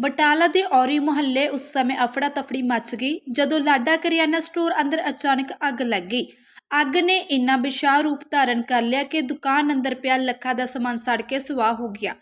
ਬਟਾਲਾ ਦੇ ਔਰੀ ਮੁਹੱਲੇ ਉਸ ਸਮੇਂ ਅਫੜਾ ਤਫੜੀ ਮਚ ਗਈ, ਜਦੋਂ ਲਾਡਾ ਕਰਿਆਨਾ ਸਟੋਰ ਅੰਦਰ ਅਚਾਨਕ ਅੱਗ ਲੱਗ ਗਈ। ਅੱਗ ਨੇ ਇੰਨਾ ਵਿਸ਼ਾਲ ਰੂਪ ਧਾਰਨ ਕਰ ਲਿਆ ਕਿ ਦੁਕਾਨ ਅੰਦਰ ਪਿਆ ਲੱਖਾਂ ਦਾ ਸਮਾਨ ਸੜ ਕੇ ਸੁਆਹ ਹੋ ਗਿਆ।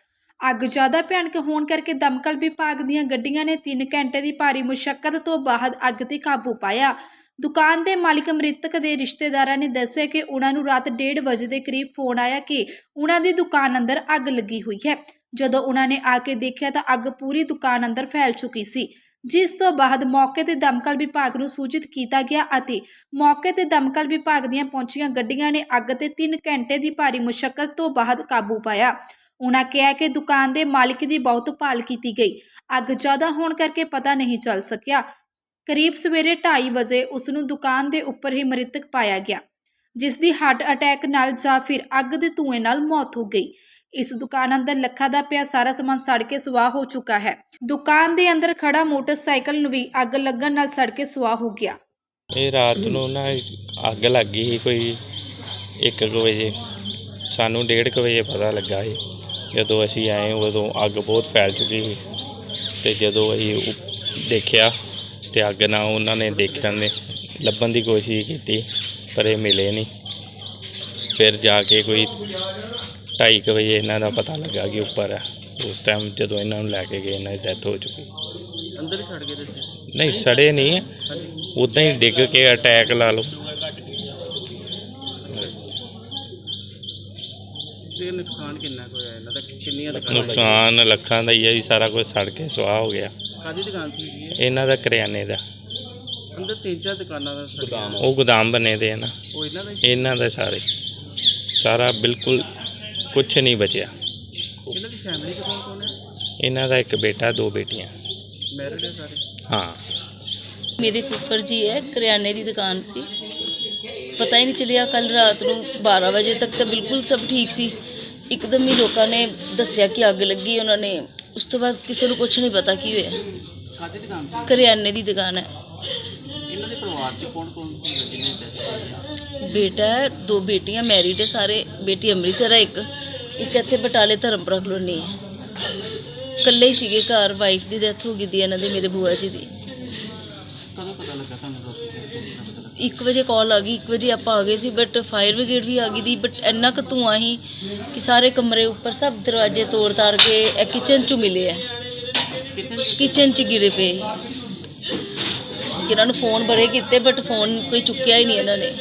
ਅੱਗ ਜ਼ਿਆਦਾ ਭਿਆਨਕ ਹੋਣ ਕਰਕੇ ਦਮਕਲ ਵਿਭਾਗ ਦੀਆਂ ਗੱਡੀਆਂ ਨੇ 3 ਘੰਟੇ ਦੀ ਭਾਰੀ ਮੁਸ਼ਕਲ ਤੋਂ ਬਾਅਦ ਅੱਗ ਤੇ ਕਾਬੂ ਪਾਇਆ। ਦੁਕਾਨ ਦੇ ਮਾਲਕ ਮ੍ਰਿਤਕ ਦੇ ਰਿਸ਼ਤੇਦਾਰਾਂ ਨੇ ਦੱਸਿਆ ਕਿ ਉਹਨਾਂ ਨੂੰ ਰਾਤ 1:30 ਵਜੇ ਦੇ ਕਰੀਬ ਫੋਨ ਆਇਆ ਕਿ ਉਹਨਾਂ ਦੀ ਦੁਕਾਨ ਅੰਦਰ ਅੱਗ ਲੱਗੀ ਹੋਈ ਹੈ। ਜਦੋਂ ਉਹਨਾਂ ਨੇ ਆ ਕੇ ਦੇਖਿਆ ਤਾਂ ਅੱਗ ਪੂਰੀ ਦੁਕਾਨ ਅੰਦਰ ਫੈਲ ਚੁੱਕੀ ਸੀ। ਜਿਸ ਤੋਂ ਬਾਅਦ ਮੌਕੇ ਤੇ ਦਮਕਲ ਵਿਭਾਗ ਨੂੰ ਸੂਚਿਤ ਕੀਤਾ ਗਿਆ ਅਤੇ ਮੌਕੇ ਤੇ ਦਮਕਲ ਵਿਭਾਗ ਦੀਆਂ ਪਹੁੰਚੀਆਂ ਗੱਡੀਆਂ ਨੇ ਅੱਗ ਤੇ 3 ਘੰਟੇ ਦੀ ਭਾਰੀ ਮੁਸ਼ਕਲ ਤੋਂ ਬਾਅਦ ਕਾਬੂ ਪਾਇਆ। ਉਹਨਾਂ ਕਿਹਾ ਕਿ ਦੁਕਾਨ ਦੇ ਮਾਲਕ ਦੀ ਬਹੁਤ ਭਾਲ ਕੀਤੀ ਗਈ। ਅੱਗ ਜ਼ਿਆਦਾ ਹੋਣ ਕਰਕੇ ਪਤਾ ਨਹੀਂ ਚੱਲ ਸਕਿਆ। ਕਰੀਬ ਸਵੇਰੇ 2:30 ਵਜੇ ਉਸ ਨੂੰ ਦੁਕਾਨ ਦੇ ਉੱਪਰ ਹੀ ਮ੍ਰਿਤਕ ਪਾਇਆ ਗਿਆ ਜਿਸ ਦੀ ਹਾਰਟ ਅਟੈਕ ਨਾਲ ਜਾਂ ਫਿਰ ਅੱਗ ਦੇ ਧੂਏ ਨਾਲ ਮੌਤ ਹੋ ਗਈ। ਇਸ ਦੁਕਾਨ ਅੰਦਰ ਲੱਖਾਂ ਦਾ ਪਿਆ ਸਾਰਾ ਸਮਾਨ ਸੜ ਕੇ ਸੁਆਹ ਹੋ ਚੁੱਕਾ ਹੈ। ਦੁਕਾਨ ਦੇ ਅੰਦਰ ਖੜਾ ਮੋਟਰਸਾਈਕਲ ਨੂੰ ਵੀ ਅੱਗ ਲੱਗਣ ਨਾਲ ਸੜ ਕੇ ਸੁਆਹ ਹੋ ਗਿਆ। ਇਹ ਰਾਤ ਨੂੰ ਨਾ ਅੱਗ ਲੱਗ ਗਈ ਸੀ ਕੋਈ 1 ਵਜੇ। ਸਾਨੂੰ 1:30 ਵਜੇ ਪਤਾ ਲੱਗਾ ਸੀ। ਜਦੋਂ ਅਸੀਂ ਆਏ ਉਦੋਂ ਅੱਗ ਬਹੁਤ ਫੈਲ ਚੁੱਕੀ ਸੀ। ਤੇ ਜਦੋਂ ਅਸੀਂ ਦੇਖਿਆ ਤੇ ਅੱਗ ਨਾਲ ਉਹਨਾਂ ਨੇ ਦੇਖਣ ਨੇ ਲੱਭਣ ਦੀ ਕੋਸ਼ਿਸ਼ ਕੀਤੀ ਪਰ ਇਹ ਮਿਲੇ ਨਹੀਂ। ਫਿਰ ਜਾ ਕੇ ਕੋਈ 2:30 ਵਜੇ ਇਹਨਾਂ ਦਾ ਪਤਾ ਲੱਗਾ ਕਿ ਉੱਪਰ ਹੈ ਉਸ ਟਾਈਮ ਜਦੋਂ ਇਹਨਾਂ ਨੂੰ ਲੈ ਕੇ ਗਏ ਇਹਨਾਂ ਦੀ ਡੈਥ ਹੋ ਚੁੱਕੀ। ਅੰਦਰ ਛੱਡ ਗਏ ਤੁਸੀਂ ਨਹੀਂ ਸੜੇ ਨਹੀਂ। ਉਦਾਂ ਹੀ ਡਿੱਗ ਕੇ ਅਟੈਕ ਲਾ ਲਓ। ਤੇ ਨੁਕਸਾਨ ਕਿੰਨਾ ਕੁ ਹੋਇਆ? ਇਹਨਾਂ ਦਾ ਕਿੰਨੀਆਂ ਦੁਕਾਨਾਂ ਨੁਕਸਾਨ ਲੱਖਾਂ ਦਾ ਹੀ ਹੈ ਜੀ ਸਾਰਾ ਕੁਝ ਸੜ ਕੇ ਸੁਆਹ ਹੋ ਗਿਆ। ਕਾਦੀ ਦੁਕਾਨ ਸੀ ਜੀ ਇਹ? ਇਹਨਾਂ ਦਾ ਕਰਿਆਨੇ ਦਾ। ਅੰਦਰ ਤਿੰਨ ਚਾਰ ਦੁਕਾਨਾਂ ਦਾ ਗੋਦਾਮ ਉਹ ਗੋਦਾਮ ਬਣੇ ਦੇ ਆ ਨਾ। ਉਹ ਇਹਨਾਂ ਦਾ ਹੀ? ਇਹਨਾਂ ਦਾ ਸਾਰੇ। ਸਾਰਾ ਬਿਲਕੁਲ ਕੁਝ ਨਹੀਂ ਬਚਿਆ। ਇਹਨਾਂ ਦੀ ਫੈਮਿਲੀ ਕੌਣ ਕੌਣ ਹੈ? ਇਹਨਾਂ ਦਾ ਇੱਕ ਬੇਟਾ ਦੋ ਬੇਟੀਆਂ। ਮੈਰਿਡ ਹੈ ਸਾਰੇ? ਹਾਂ। ਮੇਰੇ ਫੁੱਫੜ ਜੀ ਹੈ ਕਰਿਆਨੇ ਦੀ ਦੁਕਾਨ ਸੀ। ਪਤਾ ਹੀ ਨਹੀਂ ਚੱਲਿਆ ਕੱਲ ਰਾਤ ਨੂੰ 12 ਵਜੇ ਤੱਕ ਤਾਂ ਬਿਲਕੁਲ ਸਭ ਠੀਕ ਸੀ। ਇੱਕਦਮ ਹੀ ਲੋਕਾਂ ਨੇ ਦੱਸਿਆ ਕਿ ਅੱਗ ਲੱਗੀ ਉਹਨਾਂ ਨੇ ਉਸ ਤੋਂ ਬਾਅਦ ਕਿਸੇ ਨੂੰ ਕੁਝ ਨਹੀਂ ਪਤਾ ਕੀ ਹੋਇਆ। ਕਾਦੀ ਦੁਕਾਨ ਸੀ? ਕਰਿਆਨੇ ਦੀ ਦੁਕਾਨ ਹੈ। ਇਹਨਾਂ ਦੇ ਪਰਿਵਾਰ ਚ ਕੌਣ ਕੌਣ ਸੀ ਜਿਹਨੇ ਡੈਥ ਬੇਟਾ ਹੈ ਦੋ ਬੇਟੀਆਂ ਮੈਰਿਡ ਹੈ ਸਾਰੇ ਬੇਟੀ ਅੰਮ੍ਰਿਤਸਰ ਹੈ ਇੱਕ। ਇੱਕ ਇੱਥੇ ਬਟਾਲੇ ਧਰਮਪੁਰਾ ਕਲੋਨੀ ਹੈ। ਇਕੱਲੇ ਹੀ ਸੀਗੇ ਘਰ ਵਾਈਫ ਦੀ ਡੈਥ ਹੋ ਗਈ ਦੀ ਇਹਨਾਂ ਦੀ ਮੇਰੇ ਭੂਆ ਜੀ ਦੀ। ਕਦੋਂ ਪਤਾ ਲੱਗਾ ਤੁਹਾਨੂੰ ਰਾਤੀ ਕਿਸ ਤਰ੍ਹਾਂ ਪਤਾ ਲੱਗਾ? 1 ਵਜੇ ਕਾਲ ਆ ਗਈ 1 ਵਜੇ ਆਪਾਂ ਆ ਗਏ ਸੀ ਬਟ ਫਾਇਰ ਬ੍ਰਿਗੇਡ ਵੀ ਆ ਗਈ ਦੀ ਬਟ ਇੰਨਾ ਕੁ ਧੂੰਆਂ ਸੀ ਕਿ ਸਾਰੇ ਕਮਰੇ ਉੱਪਰ ਸਭ ਦਰਵਾਜ਼ੇ ਤੋੜ ਤਾੜ ਕੇ ਇਹ ਕਿਚਨ ਚ ਮਿਲੇ ਹੈ ਕਿਚਨ ਕਿਚਨ ਚ ਗਿਰੇ ਪਏ। ਇਹਨਾਂ ਨੂੰ ਫੋਨ ਬੜੇ ਕੀਤੇ ਬਟ ਫੋਨ ਕੋਈ ਚੁੱਕਿਆ ਹੀ ਨਹੀਂ ਇਹਨਾਂ ਨੇ।